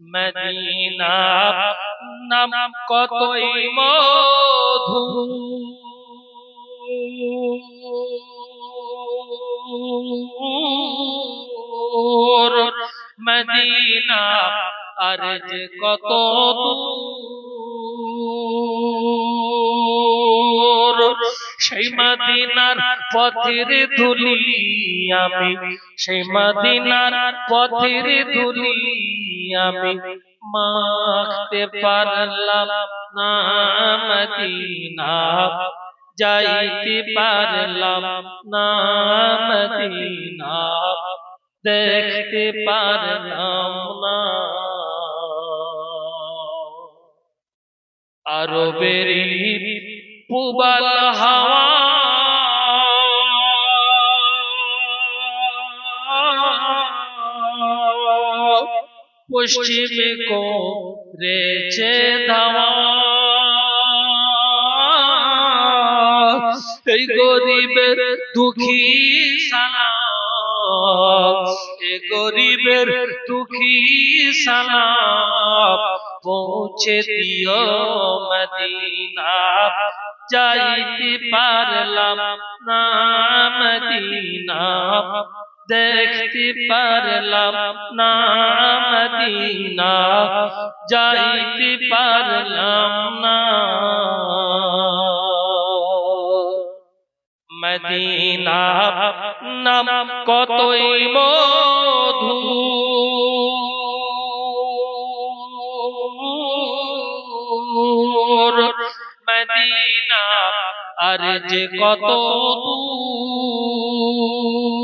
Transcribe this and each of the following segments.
Medina, নাম কতই মধু? Medina, আর যে কত সেই মদিনার পথের ধুলি আমি, সেই মদিনার পথের ধুলি আমি মাখতে পারলাম না মদিনা যাইতে পারলাম না মদিনা দেখতে পারলাম না আরবের পুবাল হাওয়া পশ্চিমে কো রেছে ধাওয়া এই গরিবের দুঃখী সালাম এ গরিবের দুঃখী সালাম পৌঁছে দিও মদিনা। যাইতে পারলাম না মদিনা। দেখতে পারলাম না মদিনা, যাইতে পারলাম না। মদিনা নাম কতই মধু। মদিনা আর যে কত দূর।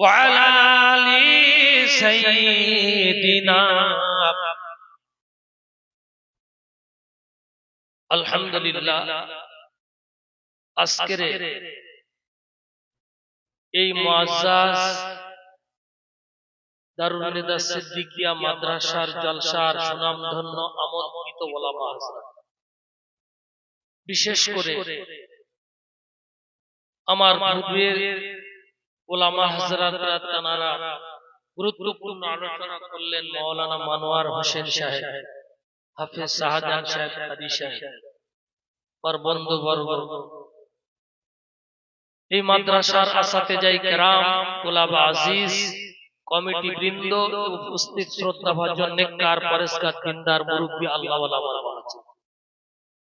وعلى آل سيدنا আলহামদুলিল্লাহ আজকের এই মুআজ্জাজ দারুল নিদা সিদ্দিকিয়া মাদ্রাসার জলসার সুনামধন্য আমন্ত্রিত ওলামা হাজরাত বিশেষ করে আমার পূর্বের ওলামা হাজরাতরা তানারা গুরুত্বপূর্ণ আলোচনা করলেন মাওলানা মানোয়ার হোসেন সাহেব, হাফিজ শাহজাহান সাহেব কাদি সাহেব। আর বন্ধু বর্গ এই মাদ্রাসার আসাতে যাই কেরাম গোলাব আজিজ, কমিটি বৃন্দ উপস্থিত শ্রদ্ধা ভাজন নেককার পরেশকার দিনদার, মুরব্বী, আল্লাহ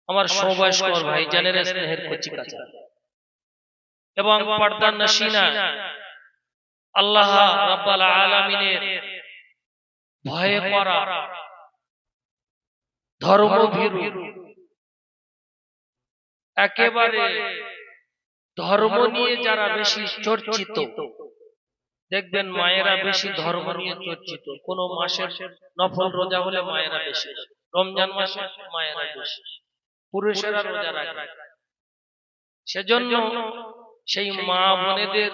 আমার সৌবয়স্কর ভাই জানের স্নেহের কচি কাছা এবং পর্দার নসিনা আল্লাহ রাব্বাল আলামিনের ভয়ে করা ধর্মভীরু। একেবারে ধর্ম নিয়ে যারা বেশি চর্চিত দেখবেন মায়েরা বেশি ধর্ম নিয়ে চর্চিত। কোন মাসের নফল রোজা হলে মায়েরা বেশি রমজান মাসে মায়েরা বেশি পুরুষেরা রোজা রাখে। সেজন্য সেই মা বোনেদের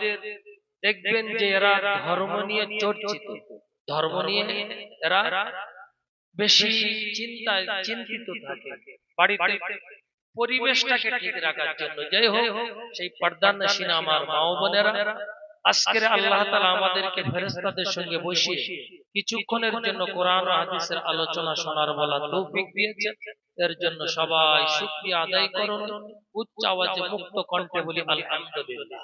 দেখবেন যে এরা ধর্ম নিয়ে চর্চিত। ধর্ম নিয়ে এরা বেশি চিন্তায় চিন্তিত থাকে। বাড়িতে পরিবেশটাকে ঠিক রাখার জন্য। যাই হোক, সেই পর্দার নসীনা আমার মা বোনেরা, আজকের আল্লাহ তালা আমাদেরকে ফেরেস্তাদের সঙ্গে বসিয়ে কিছুক্ষণের জন্য কোরআন হাদিসের আলোচনা শোনার বলা তৌফিক দিয়েছে। এর জন্য সবাই শুক্রিয়া আদায় করুন। উচ্চ আওয়াজে মুক্ত কণ্ঠে বলি আলহামদুলিল্লাহ।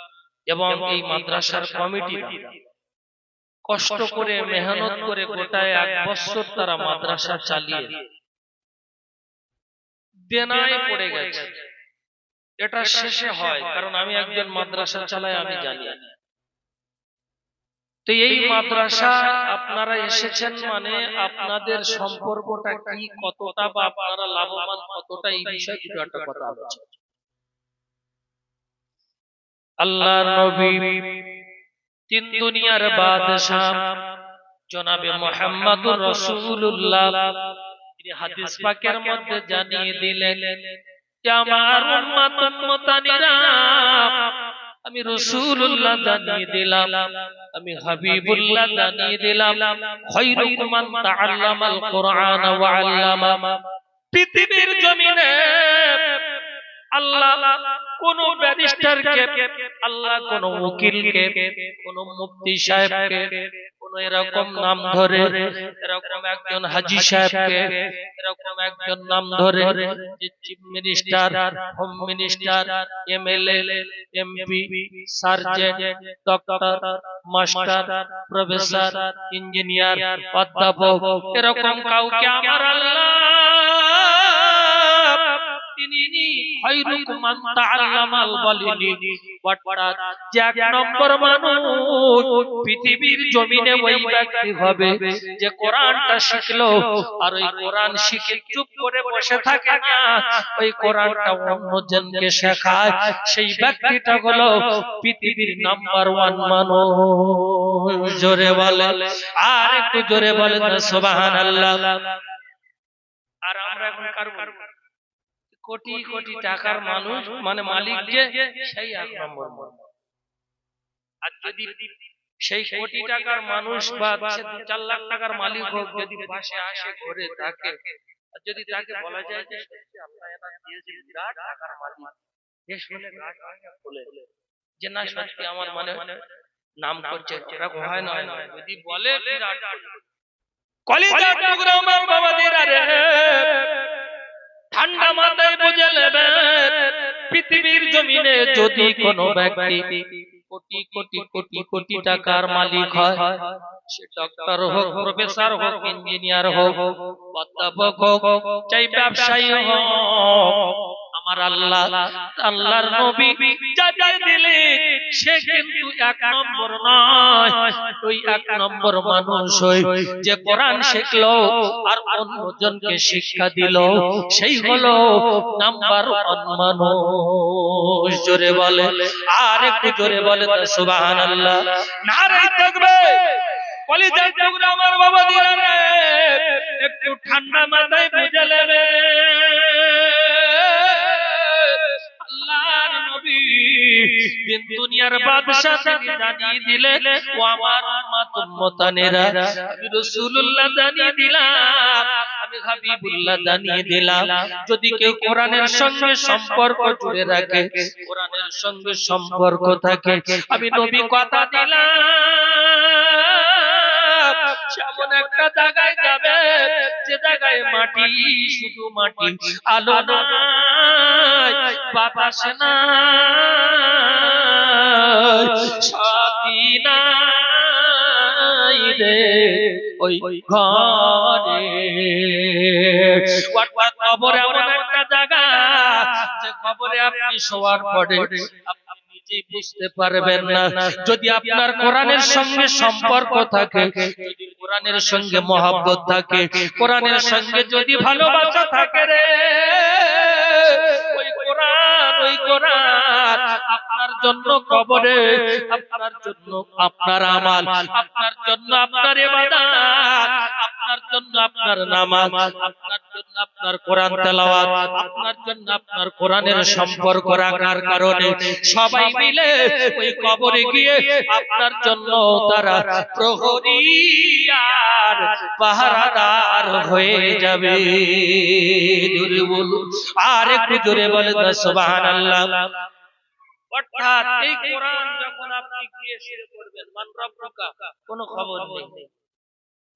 এবং এই মাদ্রাসার কমিটি কষ্ট করে মেহনত করে গোটায় এক বছর তারা মাদ্রাসা চালিয়ে দেনায় পড়ে গেছে। এটা শেষে হয় কারণ আমি একজন মাদ্রাসা চালাই আমি জানি। তো এই মাদ্রাসা আপনারা এসেছেন মানে আপনাদের সম্পর্কটা কি কতটা বা আপনারা লাভবান কতটা এই বিষয়ে দুটো একটা কথা আলোচনা আল্লাহ নবী, তিন দুনিয়ার বাদশাহ, জনাবে মোহাম্মদুর রাসূলুল্লাহ। তিনি হাদিস পাকের মধ্যে জানিয়ে দিলেন, যে আমার উম্মত আমি রাসূলুল্লাহ জানিয়ে দিলাম, আমি হাবিবুল্লাহ জানিয়ে দিলাম মান তাআল্লামাল কোরআন ওয়া আল্লামা। পৃথিবীর জমিনে আল্লাহ কোন ব্যারিস্টারকে আল্লাহ কোন উকিলকে কোন মুফতি সাহেবকে কোন এরকম নাম ধরে এরকম একজন হাজি সাহেবকে এরকম একজন নাম ধরে যে chief minister home minister MLA MP sergeant doctor master professor engineer অধ্যাপক এরকম কাউকে আমার আল্লাহ তিনি খায়রুকুম মান তাআল্লামাল বলিনি। অর্থাৎ যে এক নম্বর মানুষ পৃথিবীর জমিনে ওই ব্যক্তি হবে যে কোরআনটা শিখলো আর ওই কোরআন শিখে চুপ করে বসে থাকে না। ওই কোরআনটা অন্যজনকে শেখায়। সেই ব্যক্তিটা হলো পৃথিবীর নাম্বার ওয়ান মানুষ। জোরে বলে। আর একটু জোরে বলে সুবহানাল্লাহ। আর আমরা এখন কার কোটি কোটি টাকার মানুষ মানে মালিক যে সেই এক নম্বর আর যদি সেই কোটি টাকার মানুষ বা চার লাখ টাকার মালিক হোক যদি পাশে আসে ঘরে থাকে আর যদি তাকে বলা যায় যে টাকার মালিক। যে না সত্যি আমার মানে নাম করছে এরকম হয় না। যদি বলে রে। ঠান্ডা মাথায় বুঝে নেবেন পৃথিবীর জমিনে যদি কোনো ব্যক্তি কোটি কোটি কোটি কোটি টাকার মালিক হয়, সে ডক্টর হোক প্রফেসর হোক ইঞ্জিনিয়ার হোক, অধ্যাপক হোক, চাই ব্যবসায়ী হোক আমার আল্লাহ, আল্লাহর নবী যা যা দিলে সে কিন্তু এক নম্বর নয়। ওই এক নম্বর মানুষ ওই যে কোরআন শিখলো আর অন্যজনকে শিক্ষা দিল, সেই হলো নাম্বার ওয়ান মানুষ। জোরে বলে, আর একটু জোরে বলে সুবহানাল্লাহ। নারে থাকবে, কলিজার টুকরা আমার বাবা রে, একটু ঠান্ডা মাথায় বুঝে নেবে। দিন দুনিয়ার জানিয়ে ও আমার রাসূলুল্লাহ জানিয়ে যদি কেউ কোরআনের সঙ্গে সম্পর্ক জুড়ে রাখে, কোরআনের সঙ্গে সম্পর্ক থাকে, আমি নবী কথা দিলাম। একটা জায়গায় যাবে, যে জায়গায় মাটি শুধু মাটি, আলো বাতাস রে ওই ঘরে। একটা জায়গা যে কবরে আপনি শোয়ার পরে বুঝতে পারবেন না। যদি আপনার কোরআনের সঙ্গে সম্পর্ক থাকে, যদি কোরআনের সঙ্গে মহাব্বত থাকে, কোরআনের সঙ্গে যদি ভালোবাসা থাকে রে। ওই কোরআন আপনার জন্য কবরে আপনার জন্য আপনার আমাল আপনার জন্য আপনার ইবাদত জন্য আপনার নামাজ, আপনার জন্য আপনার কোরআন তেলাওয়াত, আপনার জন্য আপনার কোরআনের সম্পর্ক রাখার কারণে সবাই মিলে ওই কবরে গিয়ে আপনার জন্য তারা প্রহরী আর পাহারাদার হয়ে যাবে। জোরে বলুন আর একটু জোরে বলে সুবহানাল্লাহ। অর্থাৎ এই কোরআন যখন আপনি গিয়ে শুরু করবেন, মান রব্বুকা, কোনো খবর নেই।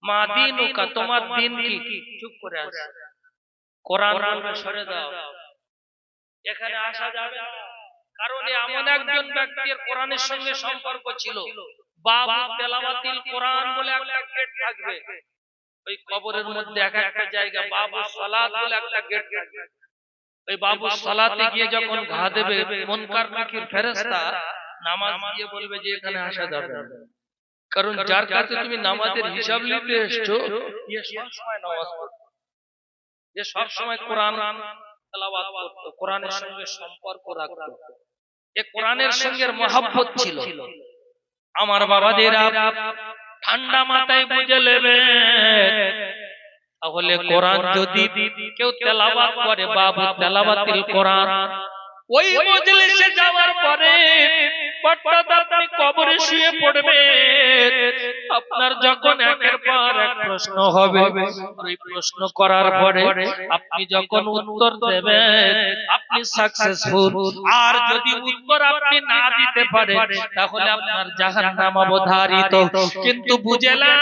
মা দিনুকা তোমার দিন কি? চুপ করে আছে। কোরআন সরে দাও এখানে আসা যাবে কারণ এমন একজন ব্যক্তির কোরআনের সঙ্গে সম্পর্ক ছিল। বাবু তেলাওয়াতিল কোরআন বলে একটা গেট থাকবে। ওই কবরের মধ্যে এক একটা জায়গা বাবু সালাত বলে একটা গেট থাকবে। ওই বাবু সালাতে গিয়ে যখন ঘা দেবে মনকার নাকির ফেরেশতা নামাজ দিয়ে বলবে যে এখানে আসা যাবে না। কারণ যার কাছে তুমি নামাজের হিসাব নিতে এসছো ইয়ে সব নামাজ পড়তো। যে সব সময় কোরআন তেলাওয়াত করতো কোরআনের সঙ্গে সম্পর্ক রাখতো। এ কোরআনের সঙ্গে মহাব্বত ছিল। আমার বাবাদের ঠান্ডা মাথায় বুঝে নেবে। তাহলে কোরআন যদি কেউ তেলাওয়াত করে বাবু তেলাওয়াতিল কোরআন ওই মজলিসে যাওয়ার পরে হঠাৎ আপনি কবরে শুয়ে পড়বে আপনার যখন একের পর এক প্রশ্ন হবে ওই প্রশ্ন করার পরে আপনি যখন উত্তর দেবেন আপনি সাকসেসফুল আর যদি উত্তর আপনি না দিতে পারেন তাহলে আপনার জাহান্নাম অবধারিত। কিন্তু বুঝেলাম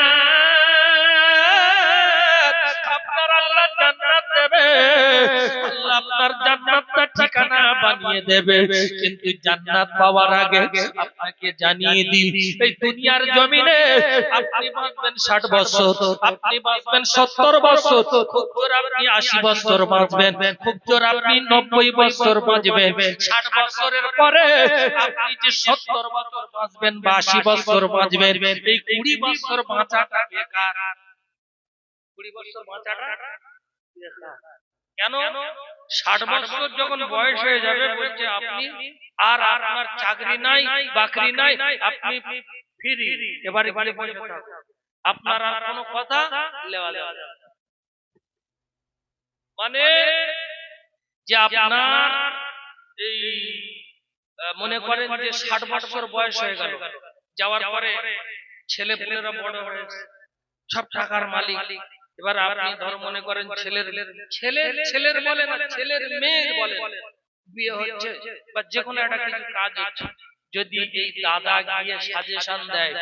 আপনার আল্লাহ জান্নাত দেবে। আল্লাহ আপনার জান্নাতটা ঠিকানা বানিয়ে দেবে, কিন্তু জান্নাত পাওয়ার আগে আপনাকে জানিয়ে দিই, এই দুনিয়ার জমিনে আপনি বাঁচবেন ষাট বছর, আপনি বাঁচবেন সত্তর বছর, খুব জোর আপনি আশি বছর বাঁচবেন, খুব জোর আপনি নব্বই বছর বাঁচবেন। ষাট বছরের পরে আপনি যে সত্তর বছর বাঁচবেন বা আশি বছর বাঁচবেন, এই কুড়ি বছর বাঁচাটা বেকার। কুড়ি বছর বাঁচাটা বেকার। কেন? ষাট বছর যখন বয়স হয়ে যাবে বলছে আপনি আর আপনার চাকরি নাই বাকরি নাই আপনি ফ্রি এবারে বাড়ি বসে আপনার আর কোনো কথা লেওয়া দেওয়া যাবে না। মানে যে আপনার এই মনে করেন যে ষাট বছর বয়স হয়ে গেল। যাওয়ার পরে ছেলে পুলেরা বড় হয়েছে। সব টাকার মালিক। এবার আপনি ধর মনে করেন ছেলের ছেলের ছেলের বলে না ছেলের মেয়ের বলে। বিয়ে হচ্ছে বা যে কোনো একটা কাজ হচ্ছে। যদি এই দাদা গিয়ে সাজেশন দেয়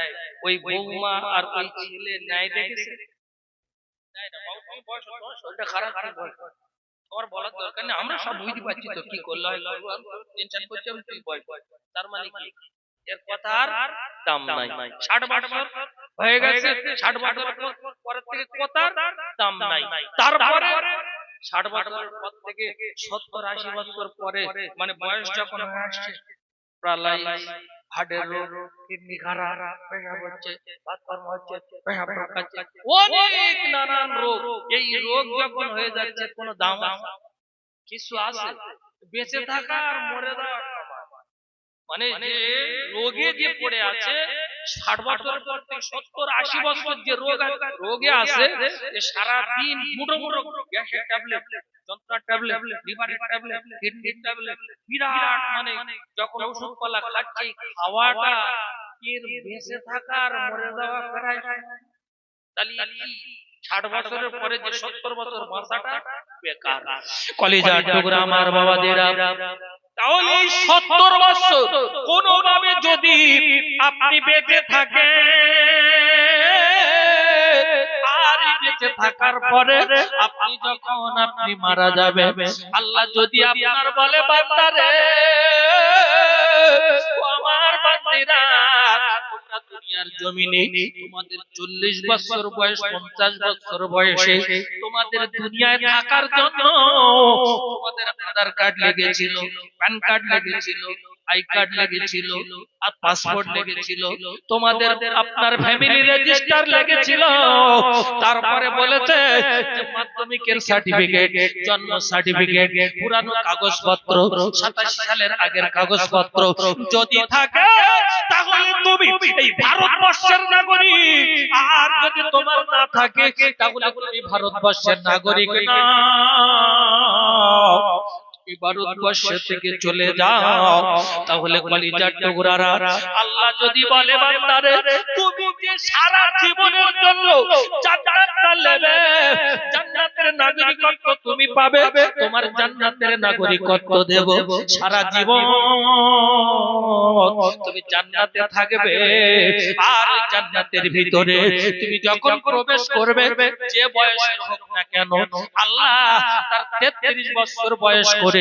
ওই বৌমা আর ওই ছেলে ন্যায় দেখেছে? খারাপ? তোমার বলার দরকার নেই আমরা সব বুঝতে পারছি তো কি করলে হয় টেনশন করছি তুই বল। তার মানে কি? এর কথার দাম নাই। ষাট বছর হয়ে গেছে ষাট বছর পরের থেকে কথার দাম নাই। তারপরে ষাট বছর পর থেকে সত্তর আশি বছর পরে মানে বয়স যখন হয়ে আসছে হার্টের রোগ কিডনি খারাপ পেশাব হচ্ছে বাতকর্ম হচ্ছে পেশাব অনেক নানান রোগ। এই রোগ যখন হয়ে যাচ্ছে কোনো দাম? কিছু আছে? বেঁচে থাকা আর মরে যাওয়া সমান। মানে যে রোগে যে পড়ে আছে ষাট বছর পর থেকে সত্তর আশি বছর যে রোগ রোগে আছে সারা দিন মুঠো মুঠো গ্যাসের ট্যাবলেট যন্ত্রার ট্যাবলেট লিভারের ট্যাবলেট কিডনির ট্যাবলেট বিরাট মানে যখন ওষুধ পালা খাচ্ছে খাওয়াটা এর বেঁচে থাকার মরে যাওয়া। তাহলে ষাট বছরের পরে যে সত্তর বছর বাঁচাটা বেকার কলিজার টুকরা আমার বাবাদেরা তাহলে এই সত্তর বছর কোনোভাবে যদি আপনি বেঁচে থাকেন আর এই বেঁচে থাকার পরে আপনি যখন আপনি মারা যাবে আল্লাহ যদি আপনার বলে বান্দারে আমার বান্দিরা দুনিয়ার জমিনে তোমাদের চল্লিশ বছর বয়স, পঞ্চাশ বছর বয়সে তোমাদের দুনিয়ায় থাকার জন্য তোমাদের আধার কার্ড লেগেছিল, প্যান কার্ড লেগেছিল, আই কার্ড লেগেছিল আর পাসপোর্ট লেগেছিল। তোমাদের আপনার ফ্যামিলি রেজিস্টার লেগেছিল। তারপরে বলেছে যে মাধ্যমিকের সার্টিফিকেট, জন্ম সার্টিফিকেট, পুরানো কাগজপত্র, সাতাশি সালের আগের কাগজপত্র যদি থাকে তুমি এই ভারতবর্ষের নাগরিক। আর যদি তোমার না থাকে তাহলে তুমি ভারতবর্ষের নাগরিক। না। ভারতবর্ষ থেকে চলে যাও। তাহলে কলিজার টুকরারা আল্লাহ যদি বলে বান্দারে তুমি যে সারা জীবনের জন্য জান্নাত নেবে জান্নাতের নাগরিকত্ব তুমি পাবে তোমার জান্নাতের নাগরিকত্ব দেব সারা জীবন। তুমি জান্নাতে থাকবে। আর জান্নাতের ভিতরে তুমি যখন প্রবেশ করবে যে বয়সের হোক না কেন আল্লাহ তার তেত্রিশ বছর বয়স করে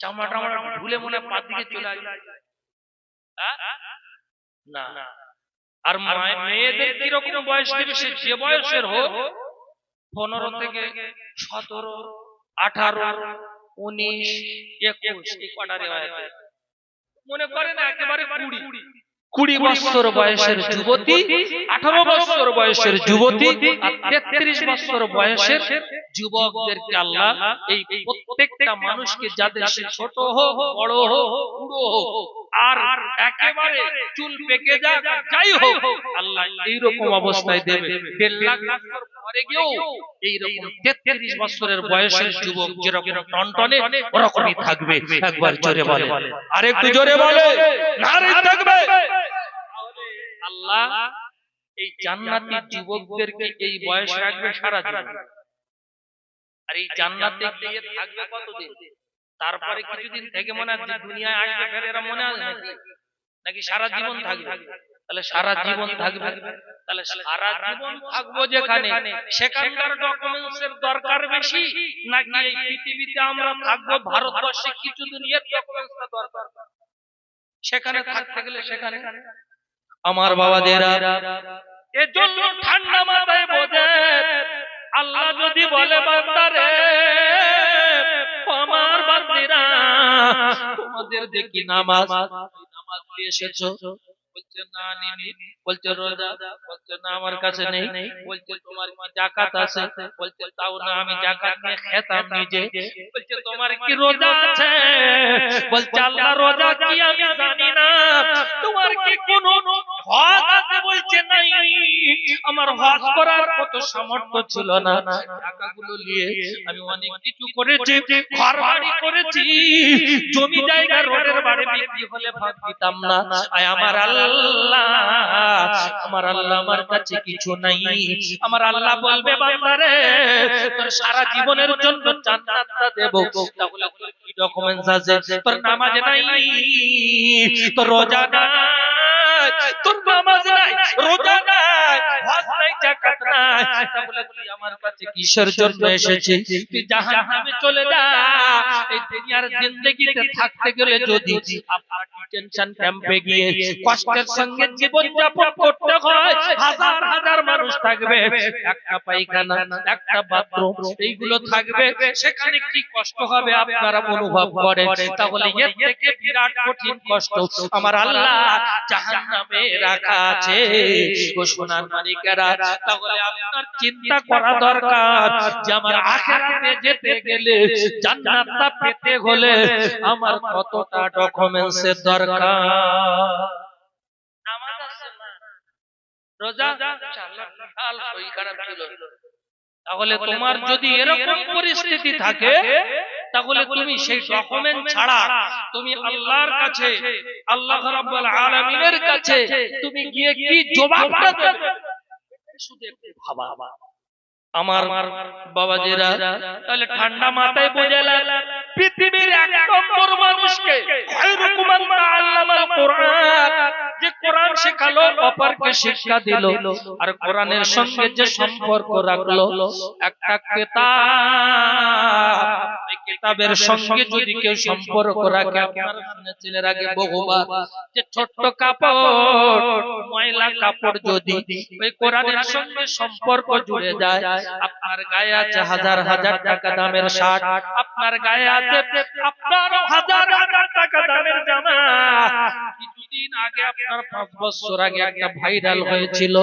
চামড়া টামড়া ঢুলে মনে পাত দিকে চলে আসবে? না। আর মেয়েদের কীরকম বয়স দেবে সে যে বয়সের হোক পনেরো থেকে সতেরো আঠারো উনিশ একুশ। মনে করে না একেবারে কুড়ি। কুড়ি বছর বয়সের যুবতী আঠারো বছর বয়সের যুবতী আর তেত্রিশ বছর বয়সের যুবকদেরকে আল্লাহ এই প্রত্যেকটা মানুষকে যাদের সে ছোট হোক বড় হোক বুড়ো হোক আর একেবারে চুল পেকে যাক যাই হোক আল্লাহ এইরকম অবস্থায় দেবে। দেড় লাখ পরে গিয়েও এইরকম তেত্রিশ বছরের বয়সের যুবক যেরকম টনটনে ওরকমই থাকবে একবার জোরে বলে। আর একটু জোরে বলে। নারে থাকবে। আল্লাহ এই জান্নাতি যুবকদেরকে এই বয়স রাখবে সারা জীবন। আর এই জান্নাতে গিয়ে থাকবে কতদিন? তারপরে কিছুদিন থেকে মনে হয় দুনিয়ায় আসবে ফের এরা মনে আছে নাকি? সারা জীবন থাকবে? তাহলে সারা জীবন থাকবে। তাহলে সারা জীবন থাকব যেখানে? সেখানকার ডকুমেন্টস এর দরকার বেশি? নাকি এই পৃথিবীতে আমরা থাকব ভারতবর্ষে কিছুদিন এর ডকুমেন্টস দরকার। সেখানে থাকতে গেলে সেখানে? আমার বাবাদেরা এজন্য ঠান্ডা মাথায় বোঝে। আল্লাহ যদি বলে বান্দারে বান্দিরা তোমাদের দেখি নামাজ নামাজ দিয়ে এসেছ। বলছে, না নিনি বলছে, রোজা। বলছে, না, আমার কাছে নেই। বলছে, তোমার কি জাকাত আছে? বলছে, তাও না, আমি জাকাত নিয়ে খেতাম নিজে। বলছে, তোমার কি রোজা আছে? বলছে, আল্লাহ রোজা কি আমি জানি না। তোমার কি কোনো হজ আছে? বলছে, নাই। আমার হজ করার কত সামর্থ্য ছিল না। টাকাগুলো নিয়ে আমি অনেক কিছু করেছি ঘর বাড়ি করেছি। জমি জায়গা রোডের বাড়ি বিক্রি হলে ভাগ দিতাম না। আমার আল্লাহ। আমার আল্লাহ আমার কাছে কিছু নাই। আমার আল্লাহ বলবে, বান্দারে, তোর সারা জীবনের জন্য জান্নাতটা দেব। কি ডকুমেন্টস আছে? তোর নামাজ নাই, তোর রোজা নাই, তোর নামাজ নাই, রোজা নাই, হজ জাকাত নাই তাহলে তুই আমার কাছে কিসের জন্য এসেছিস? তুই জাহান্নামে চলে যা। এই দুনিয়ার জিন্দেগিতে থাকতে গেলে যদি আপনার ডিটেনশন ক্যাম্পে গিয়ে কষ্টের সঙ্গে জীবন যাপন করতে হয়। হাজার হাজার মানুষ থাকবে একটা পায়খানা একটা বাথরুম এইগুলো থাকবে। সেখানে কি কষ্ট হবে আপনারা অনুভব করেন? তাহলে এর থেকে বিরাট কঠিন কষ্ট আমার আল্লাহ জাহান্নামে রাখা আছে। ও সোনার তাহলে আপনার চিন্তা করা দরকার। যে আমার আখেরাতে যেতে গেলে জান্নাতটা পেতে হলে আমার কতটা ডকুমেন্টস এর দরকার? নামাজ আছে না রোজা চাল্লা বিশাল খারাপ ছিল। তাহলে তোমার যদি এরকম পরিস্থিতি থাকে তাহলে তুমি সেই ডকুমেন্ট ছাড়া তুমি আল্লাহর কাছে আল্লাহ রাব্বুল আলামিনের কাছে তুমি গিয়ে কি জবাবটা দেবে শুধু একটু ভাবা আমার তাহলে ঠান্ডা মাথায় বোঝালেন পৃথিবীর এক নম্বর মানুষকে মান কোরআন। যে কোরআন শেখালো, অপরকে শিক্ষা দিল। আর কোরআনের সঙ্গে যে সম্পর্ক রাখল, একটা সঙ্গে যদি কেউ সম্পর্ক রাখে আগে বহুবার যে ছোট্ট কাপড়, ময়লা কাপড় যদি ওই কোরআনের সঙ্গে সম্পর্ক জুড়ে যায়, আপনার গায়ে আছে হাজার হাজার টাকা দামের শার্ট, আপনার গায়ে আছে আপনার হাজার আপনার পাঁচ বছর আগে একটা ভাইরাল হয়েছিল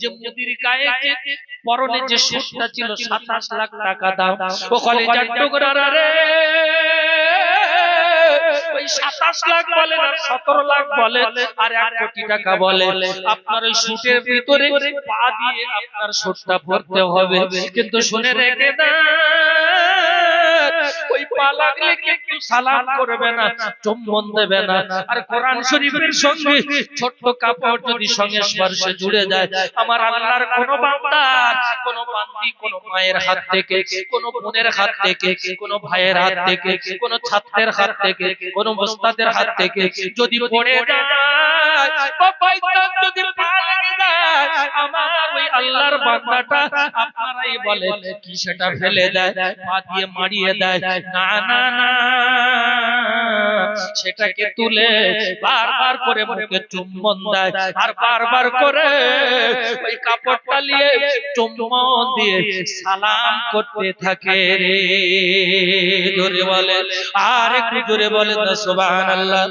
যে মোদির গায়ে যে পরনে যে সুটটা ছিল সাতাশ লাখ টাকা দাম। ওখানে টুকরা রে ওই সাতাশ লাখ বলেন আর সতেরো লাখ বলে আর এক কোটি টাকা বলে আপনার ওই সুটের ভিতরে পা দিয়ে আপনার সুটটা পড়তে হবে। কিন্তু শুনে রেখে দেন ওই পা লাগলে সালাম করবে না চুম্বন দেবে না। আর কোরআন শরীফের সঙ্গে ছোট্ট কাপড় যদি সঙ্গে স্পর্শে জুড়ে যায় আমার আল্লাহর কোন বান্দা কোন বান্দি কোন মায়ের হাত থেকে কোন বোনের হাত থেকে কোন ভাইয়ের হাত থেকে কোন ছাত্রের হাত থেকে কোন মোস্তাদের হাত থেকে যদি পড়ে যায় যদি পা লেগে যায় আমার ওই আল্লাহর বান্দাটা আপনারাই বলে কি সেটা ফেলে দেয় পা দিয়ে মারিয়ে দেয় না না না সেটাকে তুলে বারবার করে মুখে চুম্বন দেয় আর বারবার করে ওই কাপড়টা নিয়ে চুম্বন দিয়ে সালাম করতে থাকে রে। জোরে বলে, আর একটু জোরে বলে সুবহানাল্লাহ।